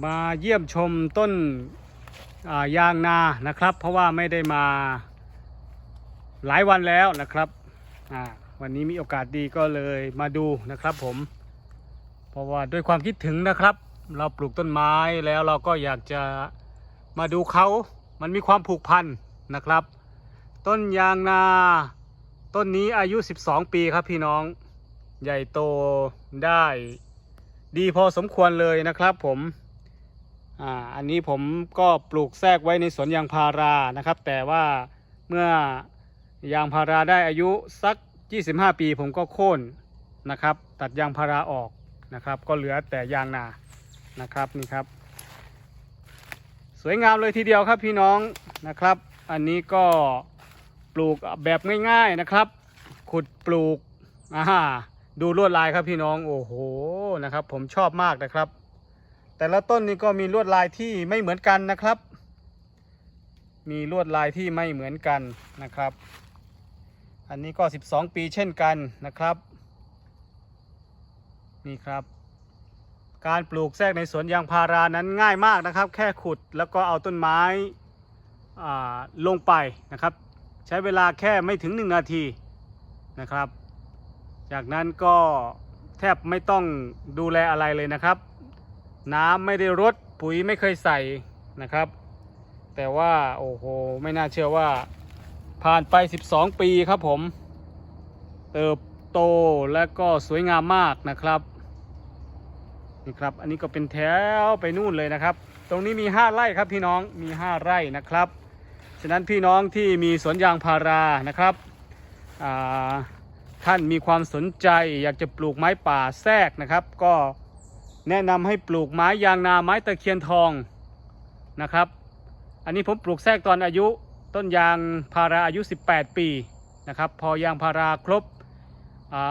มาเยี่ยมชมต้นายางนานะครับ เพราะว่าไม่ได้มาหลายวันแล้วนะครับวันนี้มีโอกาสดีก็เลยมาดูนะครับผม เพราะว่าด้วยความคิดถึงนะครับ เราปลูกต้นไม้แล้วเราก็อยากจะมาดูเขา มันมีความผูกพันนะครับ ต้นยางนาต้นนี้อายุ 12 ปีครับพี่น้อง ใหญ่โตได้ดีพอสมควรเลยนะครับผม อ่าอันนี้ผมก็ปลูกแทรกไว้ในสวนยางพารานะครับ แต่ว่าเมื่อยางพาราได้อายุสัก 25 ปีผมก็โค่นนะครับ ตัดยางพาราออกนะครับ ก็เหลือแต่ยางนานะครับนี่ครับ สวยงามเลยทีเดียวครับพี่น้องนะครับ อันนี้ก็ปลูกแบบง่ายๆนะครับ ขุดปลูกอ่าดูลวดลายครับพี่น้องโอ้โหนะครับ ผมชอบมากนะครับ แต่ละต้นนี้ก็มีลวดลายที่ไม่เหมือนกันนะครับ มีลวดลายที่ไม่เหมือนกันนะครับ อันนี้ก็ 12 ปีเช่นกันนะครับ นี่ครับ การปลูกแทรกในสวนยางพารานั้นง่ายมากนะครับ แค่ขุดแล้วก็เอาต้นไม้ลงไปนะครับ ใช้เวลาแค่ไม่ถึง 1 นาทีนะครับ จากนั้นก็แทบไม่ต้องดูแลอะไรเลยนะครับ น้ำไม่ได้รดปุ๋ยไม่เคยใส่นะครับ แต่ว่าโอ้โหไม่น่าเชื่อว่า ผ่านไป 12 ปีครับผม เติบโตและก็สวยงามมากนะครับนี่ครับ อันนี้ก็เป็นแถวไปนู่นเลยนะครับ ตรงนี้มี 5 ไร่ครับพี่น้องมี 5 ไร่นะครับ ฉะนั้นพี่น้องที่มีสวนยางพารานะครับท่านมีความสนใจอยากจะปลูกไม้ป่าแทรกนะครับ ก็ แนะนำให้ปลูกไม้ยางนาไม้ตะเคียนทองนะครับ อันนี้ผมปลูกแทรกตอนอายุต้นยางพาราอายุ 18 ปีนะครับ พอยางพาราครบ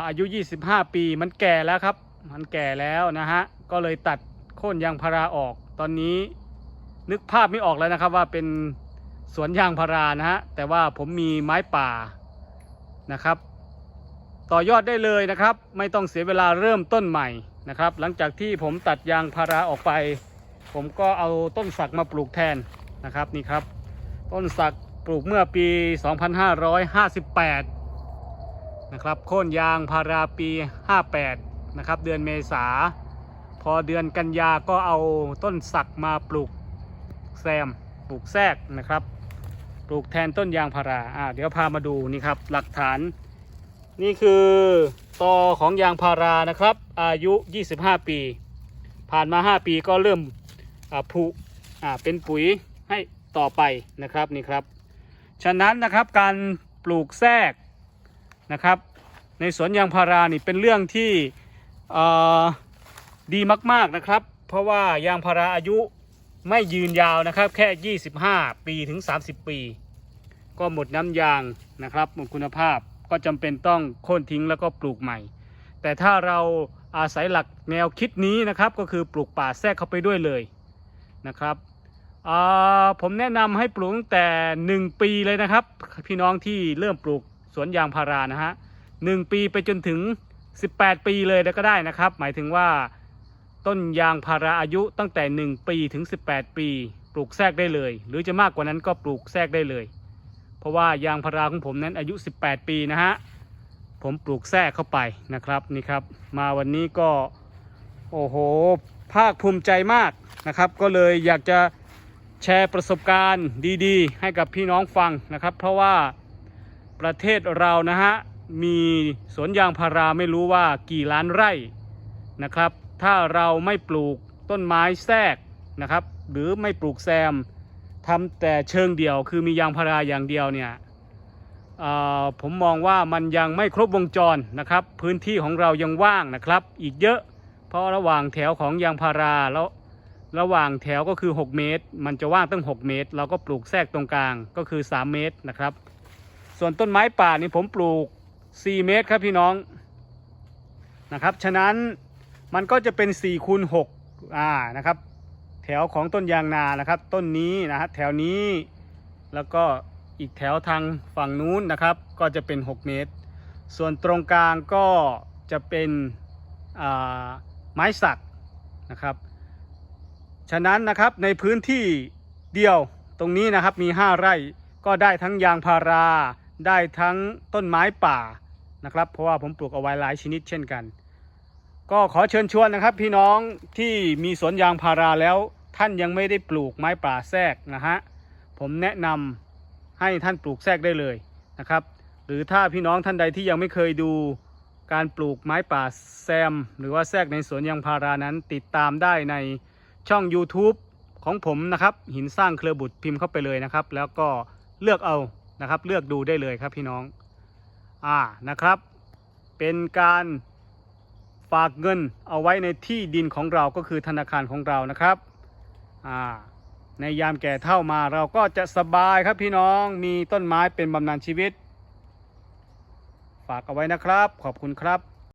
อายุ 25 ปีมันแก่แล้วครับ มันแก่แล้วนะฮะ ก็เลยตัดโค่นยางพาราออก ตอนนี้นึกภาพไม่ออกแล้วนะครับว่าเป็นสวนยางพารานะฮะ แต่ว่าผมมีไม้ป่านะครับ ต่อยอดได้เลยนะครับ ไม่ต้องเสียเวลาเริ่มต้นใหม่ นะครับ หลังจากที่ผมตัดยางพาราออกไป ผมก็เอาต้นสักมาปลูกแทนนะครับนี่ครับ ต้นสักปลูกเมื่อปี 2558 นะครับโค่นยางพาราปี 58 นะครับ เดือนเมษา พอเดือนกันยาก็เอาต้นสักมาปลูกแซมปลูกแทรกนะครับ ปลูกแทนต้นยางพาราอ่าเดี๋ยวพามาดูนี่ครับหลักฐาน นี่คือ ตอของยางพารานะครับ อายุ 25 ปี ผ่านมา 5 ปีก็เริ่มผุเป็นปุ๋ยให้ต่อไปนะครับนี่ครับ ฉะนั้นนะครับการปลูกแทรกนะครับ ในสวนยางพารานี่เป็นเรื่องที่ดีมากๆนะครับ เพราะว่ายางพาราอายุไม่ยืนยาวนะครับ แค่ 25 ปีถึง 30 ปี ก็หมดน้ำยางนะครับหมดคุณภาพ ก็จำเป็นต้องโค่นทิ้งแล้วก็ปลูกใหม่ แต่ถ้าเราอาศัยหลักแนวคิดนี้นะครับก็คือปลูกป่าแทรกเข้าไปด้วยเลยนะครับผมแนะนำให้ปลูกตั้งแต่ 1 ปีเลยนะครับ พี่น้องที่เริ่มปลูกสวนยางพารานะฮะหนึ่งปีไปจนถึง 18 ปีเลยก็ได้นะครับ หมายถึงว่าต้นยางพาราอายุตั้งแต่ 1 ปีถึง 18 ปี ปลูกแทรกได้เลย หรือจะมากกว่านั้นก็ปลูกแทรกได้เลย เพราะว่ายางพาราของผมนั้นอายุ 18 ปีนะฮะ ผมปลูกแทรกเข้าไปนะครับนี่ครับ มาวันนี้ก็โอ้โหภาคภูมิใจมากนะครับ ก็เลยอยากจะแชร์ประสบการณ์ดีๆ ให้กับพี่น้องฟังนะครับ เพราะว่าประเทศเรานะฮะมีสวนยางพาราไม่รู้ว่ากี่ล้านไร่นะครับ ถ้าเราไม่ปลูกต้นไม้แทรกนะครับ หรือไม่ปลูกแซม ทำแต่เชิงเดียว คือมียางพาราอย่างเดียวเนี่ยผมมองว่ามันยังไม่ครบวงจรนะครับ พื้นที่ของเรายังว่างนะครับ อีกเยอะ เพราะระหว่างแถวของยางพาราแล้วระหว่างแถวก็คือ 6 เมตร มันจะว่างตั้ง 6 เมตร เราก็ปลูกแทรกตรงกลางก็คือ 3 เมตรนะครับ ส่วนต้นไม้ป่านี่ผมปลูก 4 เมตรครับพี่น้องนะครับ ฉะนั้นมันก็จะเป็น4คูณ6อ่านะครับ แถวของต้นยางนานะครับ ต้นนี้นะฮะแถวนี้แล้วก็อีกแถวทางฝั่งนู้นนะครับ ก็จะเป็น 6 เมตร ส่วนตรงกลางก็จะเป็นไม้สักนะครับ ฉะนั้นนะครับในพื้นที่เดียวตรงนี้นะครับมี 5 ไร่ก็ได้ทั้งยางพารา ได้ทั้งต้นไม้ป่านะครับ เพราะว่าผมปลูกเอาไว้หลายชนิดเช่นกัน ก็ขอเชิญชวนนะครับ พี่น้องที่มีสวนยางพาราแล้ว ท่านยังไม่ได้ปลูกไม้ป่าแทรกนะฮะผมแนะนำให้ท่านปลูกแทรกได้เลยนะครับ หรือถ้าพี่น้องท่านใดที่ยังไม่เคยดูการปลูกไม้ป่าแซม หรือว่าแทรกในสวนยางพารานั้นติดตามได้ในช่อง YouTube ของผมนะครับ หินสร้างเครือบุตรพิมพ์เข้าไปเลยนะครับ แล้วก็เลือกเอานะครับ เลือกดูได้เลยครับพี่น้อง อ่านะครับ เป็นการ ฝากเงินเอาไว้ในที่ดินของเราก็คือธนาคารของเรานะครับในยามแก่เท่ามาเราก็จะสบายครับพี่น้องมีต้นไม้เป็นบำนาญชีวิต ฝากเอาไว้นะครับ ขอบคุณครับ